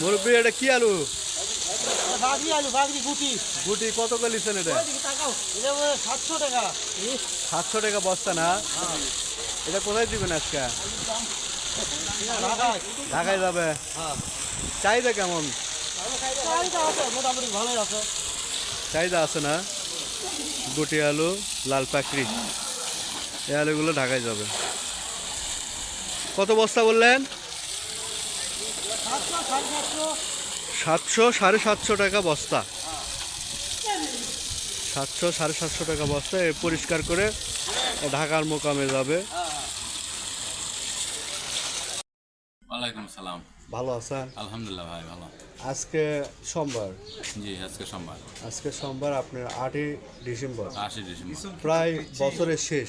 মুরব্বী এটা কি আলু? বাগরি আলু বাগরি গুটি। গুটি কত করে লিছেন এটা? সাতশো টাকা। সাতশো টাকা বস্তা না? এটা কোথায় দিবেন আজকে? ঢাকায়। যাবে। হ্যাঁ। চাহিদা কেমন? চাহিদা আছে না? গুটি আলু লাল পাকড়ি এই আলুগুলো ঢাকায় যাবে। কত বস্তা বললেন? সাতশো সাড়ে সাতশো টাকা বস্তা। সাতশো সাড়ে সাতশো টাকা বস্তা পরিষ্কার করে ঢাকার মোকামে যাবে। ওয়ালাইকুম সালাম। ভালো আছেন? আলহামদুলিল্লাহ ভাই ভালো। আজকে সোমবার? জি আজকে সোমবার। আজকে সোমবার আপনার আটই ডিসেম্বর। আশি ডিসেম্বর। প্রায় বছরের শেষ।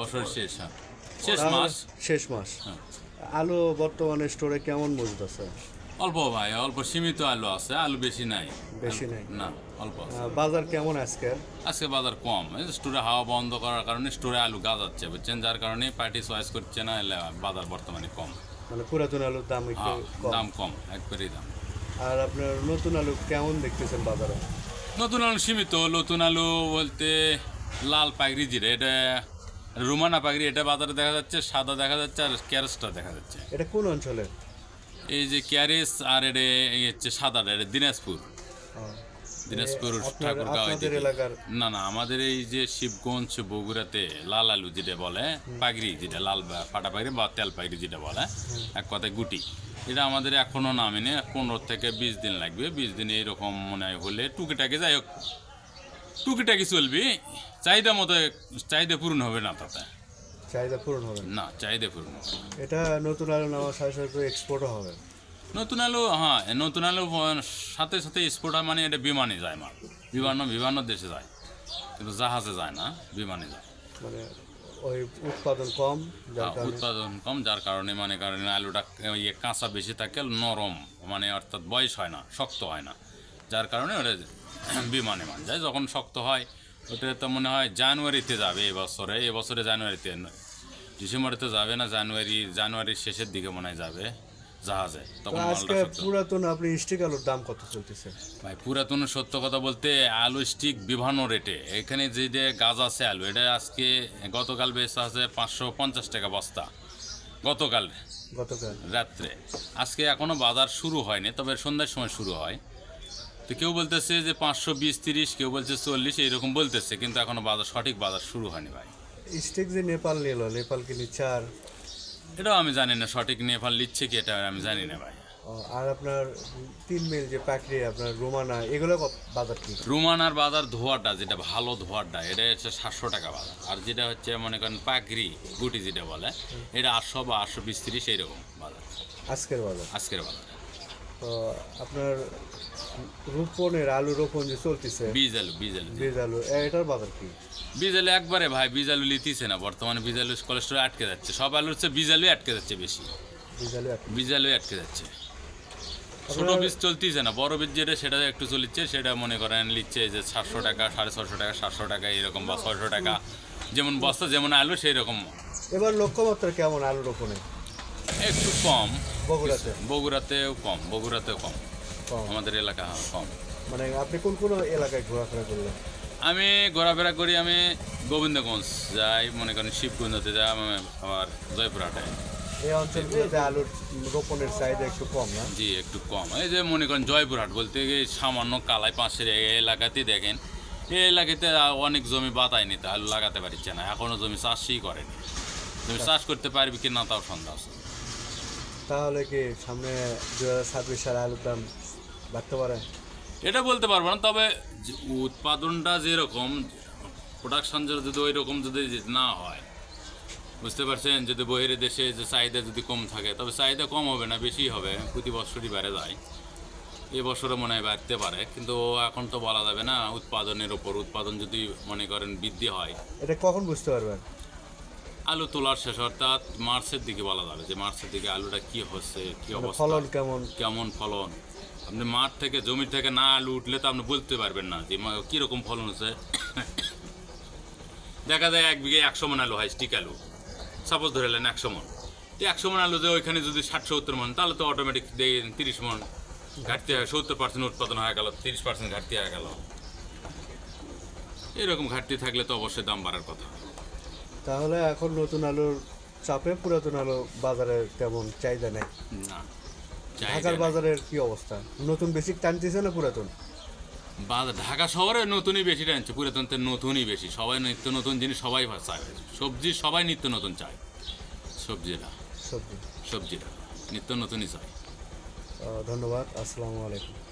বছরের শেষ হ্যাঁ। শেষ মাস। শেষ মাস। হ্যাঁ। আলু বর্তমানে স্টোরে কেমন মজুদ আছে? অল্প ভাই অল্প সীমিত আলু আছে আলু বেশি নাই। বেশি নাই? না অল্প বাজার কেমন আজকে আজকে বাজার কম স্টোরে হাওয়া বন্ধ করার কারণে স্টোরে আলু গাজাচ্ছে বুঝছেন? যার কারণে পার্টি চয়েস করছে না এলে বাজার বর্তমানে কম। মানে পুরাতন আলুর দাম একটু হ্যাঁ কম। দাম কম একবারেই দাম। আর আপনার নতুন আলু কেমন দেখতেছেন বাজারে? নতুন আলু সীমিত নতুন আলু বলতে লাল পাগড়ি যেটা এটা রুমানা পাগড়ি এটা বাজারে দেখা যাচ্ছে সাদা দেখা যাচ্ছে আর ক্যারেসটা দেখা যাচ্ছে। এটা কোন অঞ্চলে? এই যে ক্যারেস আর এটা হচ্ছে সাদাটা এটা দিনাজপুর। দিনাজপুর ঠাকুরগাঁও না না আমাদের এই যে শিবগঞ্জ বগুড়াতে লাল আলু যেটা বলে পাগড়ি যেটা লাল ফাটা পাগড়ি বা তেল পাগড়ি যেটা বলে এক কথায় গুটি। এটা আমাদের এখনও নামেনি পনেরো থেকে বিশ দিন লাগবে। বিশ দিন এরকম মনে হয় হলে টুকিটাকি যাই হোক। টুকিটাকি চলবি চাহিদা মতো চাহিদা পূরণ হবে না তাতে। চাহিদা পূরণ হবে না। চাহিদা পূরণ হবে এটা নতুন আলু সাথে সাথে এক্সপোর্টও হবে। নতুন আলু হ্যাঁ নতুন আলু সাথে সাথে স্পোর্ট হয় মানে এটা বিমানে যায় মাল। বিভিন্ন বিভিন্ন দেশে যায়। কিন্তু জাহাজে যায় না বিমানে যায়। মানে ওই উৎপাদন কম হ্যাঁ, উৎপাদন কম যার কারণে মানে কারণে আলুটা ইয়ে কাঁচা বেশি থাকে নরম মানে অর্থাৎ বয়স হয় না শক্ত হয় না। যার কারণে ওটা বিমানে মান যায় যখন শক্ত হয় ওটা তো মনে হয় জানুয়ারিতে যাবে এবছরে এবছরে জানুয়ারিতে ডিসেম্বরে যাবে না জানুয়ারি জানুয়ারির শেষের দিকে মনে হয় যাবে জাহাজে তখন আজকে পুরাতন আপনি স্টিক আলুর দাম কত চলতেছে? ভাই পুরাতন সত্য কথা বলতে আলু স্টিক বিভিন্ন রেটে এখানে যে যে গাছ আছে আলু এটা আজকে গতকাল বেচা আছে পাঁচশো পঞ্চাশ টাকা বস্তা। গতকাল গতকাল। রাত্রে। আজকে এখনও বাজার শুরু হয়নি তবে সন্ধ্যার সময় শুরু হয়। তো কেউ বলতেছে যে পাঁচশো বিশ তিরিশ কেউ বলছে চল্লিশ এইরকম বলতেছে কিন্তু এখনও বাজার সঠিক বাজার শুরু হয়নি ভাই। স্টিক যে নেপাল নিল নেপাল কি নিচ্ছে আর? এটাও আমি জানি না সঠিক নেপাল নিচ্ছে কি এটা আমি জানি না ভাই। আর আপনার তিন মিল যে পাকড়ি আপনার রোমানা এগুলো বাজার কি? রুমানার বাজার ধোয়াটা যেটা ভালো ধোয়াটা এটা হচ্ছে সাতশো টাকা বাজার। আর যেটা হচ্ছে মনে করেন পাগরি গুটি যেটা বলে এটা আটশো বা আটশো বিশ তিরিশ এইরকম বাজার। আজকের বাজার? আজকের বাজার। তো আপনার রোপণের আলু রোপণ যে চলতেছে। বীজ আলু বীজ আলু বীজ আলু এটার বাজার কি? বীজ আলু একবারে ভাই বীজ আলু লিতিছে না। বর্তমানে বীজ আলু কোলেস্ট্রল আটকে যাচ্ছে। সব আলুর হচ্ছে বীজ আলু আটকে যাচ্ছে বেশি। বীজ আলু আটকে যাচ্ছে। ছোট বীজ চলতেছে না। বড় বীজ যেটা সেটা একটু চলিচ্ছে। সেটা মনে করেন লিচ্ছে যে সাতশো টাকা সাড়ে ছশো টাকা সাতশো টাকা এরকম বা ছয়শো টাকা। যেমন বস্তা যেমন আলু সেই রকম এবার লক্ষ্যমাত্রা কেমন আলু রোপণে? একটু কম। বগুড়াতে। বগুড়াতেও কম বগুড়াতেও কম। আমাদের এলাকা কম। মানে আপনি কোন কোন এলাকায় ঘোরাফেরা করলেন? আমি ঘোরাফেরা করি আমি গোবিন্দগঞ্জ যাই মনে করেন শিবগঞ্জতে যাই আমার জয়পুরহাটে। এই অঞ্চলগুলোতে আলুর রোপণের চাহিদা একটু কম না? জি একটু কম। এই যে মনে করেন জয়পুরহাট বলতে গিয়ে সামান্য কালাই পাশের এলাকাতেই দেখেন। এই এলাকাতে অনেক জমি বাতায় নিতে আলু লাগাতে পারছে না। এখনও জমি চাষই করেনি। জমি চাষ করতে পারবি কি না তাও সন্দেহ আছে। তাহলে কি সামনে দু হাজার ছাব্বিশ সালে আলুর দাম বাড়তে পারে। এটা বলতে পারব না তবে উৎপাদনটা যেরকম প্রোডাকশন যদি ওই রকম যদি না হয় বুঝতে পারছেন? যদি বহিরে দেশে যে চাহিদা যদি কম থাকে তবে চাহিদা কম হবে না বেশি হবে প্রতি বছরই বেড়ে যায়। এই বছরে মনে হয় বাড়তে পারে কিন্তু এখন তো বলা যাবে না উৎপাদনের ওপর উৎপাদন যদি মনে করেন বৃদ্ধি হয়। এটা কখন বুঝতে পারবেন? আলু তোলার শেষ অর্থাৎ মার্চের দিকে বলা যাবে যে মার্চের দিকে আলুটা কি হচ্ছে কি মানে অবস্থা ফলন কেমন? কেমন ফলন? আপনি মাঠ থেকে জমি থেকে না আলু উঠলে তো আপনি বলতে পারবেন না যে কীরকম ফলন হচ্ছে। দেখা যায় এক বিঘে একশো মন আলু হয় স্টিক আলু। সাপোজ ধরে নেন একশো মন। তো একশো মন আলু যে ওইখানে যদি ষাট সত্তর মন তাহলে তো অটোমেটিক তিরিশ মন ঘাটতি হয়। সত্তর পার্সেন্ট উৎপাদন হয়ে গেল তিরিশ পার্সেন্ট ঘাটতি হয়ে গেল। এরকম ঘাটতি থাকলে তো অবশ্যই দাম বাড়ার কথা। তাহলে এখন নতুন আলুর চাপে পুরাতন আলু বাজারে তেমন চাহিদা নেই? না। ঢাকার বাজারের কি অবস্থা? নতুন বেশি টানতেছে না পুরাতন? বাজার ঢাকা শহরে নতুনই বেশি টানছে পুরাতন তো নতুনই বেশি। সবাই নিত্য নতুন জিনিস সবাই চায়। সবজি সবাই নিত্য নতুন চায়। সবজিটা সবজি। সবজিটা নিত্য নতুনই চায়। ধন্যবাদ। আসসালামু আলাইকুম।